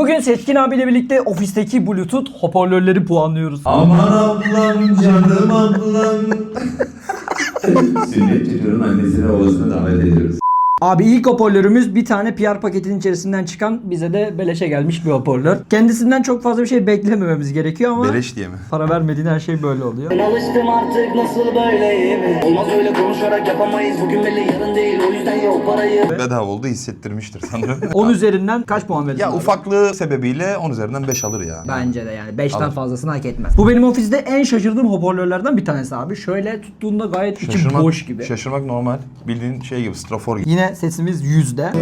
Bugün Seçkin abiyle birlikte ofisteki Bluetooth hoparlörleri puanlıyoruz. Aman ablam canım ablam. Sünnet çocuğun annesine babasına davet ediyoruz. Abi ilk hoparlörümüz bir tane PR paketinin içerisinden çıkan bize de beleşe gelmiş bir hoparlör. Kendisinden çok fazla bir şey beklemememiz gerekiyor ama Beleş diye mi? para vermediğin her şey böyle oluyor. Ben alıştım artık nasıl böyleyim Olmaz öyle konuşarak yapamayız Bugün belli yarın değil o yüzden yok parayı Bedava oldu hissettirmiştir sanırım. 10 üzerinden kaç puan verirsin? ya abi? ufaklığı sebebiyle 10 üzerinden 5 alır ya. Bence de yani 5'ten Alır. fazlasını hak etmez. Bu benim ofiste en şaşırdığım hoparlörlerden bir tanesi abi. Şöyle tuttuğunda gayet içi boş gibi. Şaşırmak normal. Bildiğin şey gibi, strafor gibi. Yine sesimiz yüzde.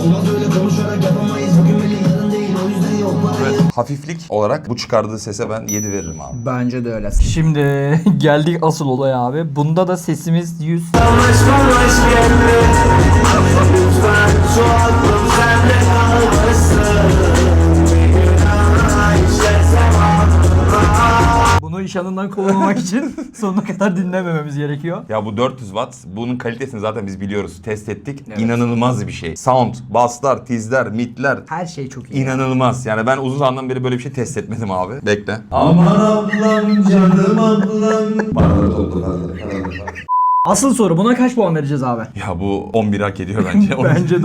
Olmaz öyle konuşarak yapamayız Bugün belli yarın değil o yüzden yok parayı Evet, hafiflik olarak bu çıkardığı sese ben 7 veririm abi. Bence de öyle. Şimdi geldik asıl olaya abi. Bunda da sesimiz 100. Bunu iş anından kovulmamak için sonuna kadar dinlemememiz gerekiyor. Ya bu 400 watt bunun kalitesini zaten biz biliyoruz. Test ettik. İnanılmaz bir şey. Sound, basslar, tizler, midler Her şey çok iyi. İnanılmaz. Yani ben uzun zamandan beri böyle bir şey test etmedim abi. Bekle. Aman ablam canım ablam. Asıl soru buna kaç puan vereceğiz abi? Ya bu 11 hak ediyor bence. Bence de.